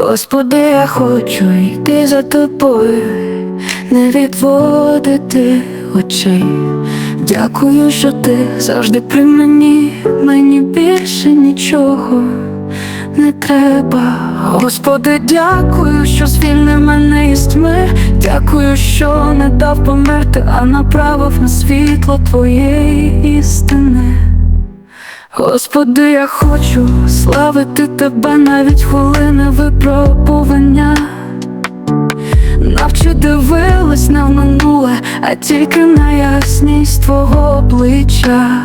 Господи, я хочу йти за тобою, не відводити очей. Дякую, що ти завжди при мені, мені більше нічого не треба. Господи, дякую, що звільнив мене із тьми. Дякую, що не дав померти, а направив на світло твоєї істини. Господи, я хочу славити тебе навіть хвилини випробування. Навчи дивилась на минуле, а тільки на ясність твого обличчя.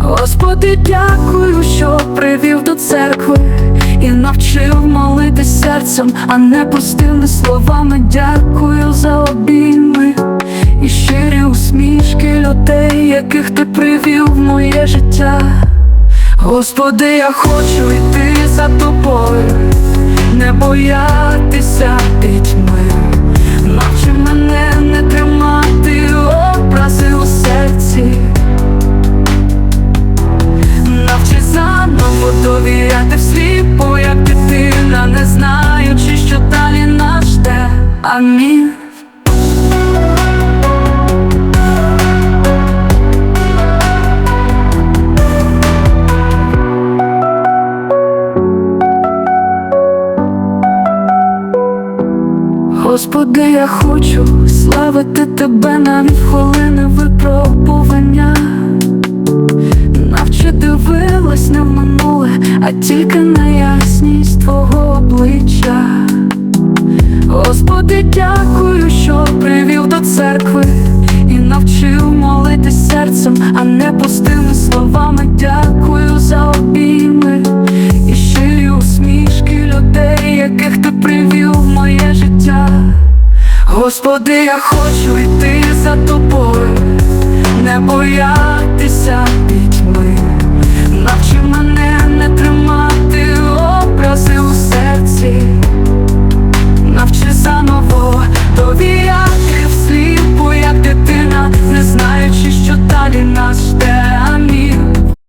Господи, дякую, що привів до церкви і навчив молити серцем, а не пустими словами. Дякую за обійми яких ти привів моє життя. Господи, я хочу йти за тобою, не боятися пітьми. Навчи мене не тримати образи у серці. Навчи заново довіряти всліпо, як дитина, не знаючи, що далі нас жде. Амінь. Господи, я хочу славити тебе навіть в хвилини випробування. Навчи дивилась не в минуле, а тільки на ясність твого обличчя. Господи, дякую, що привів до церкви і навчив молити серцем, а не пустими словами. Дякую за обійми Господи, я хочу йти за тобою,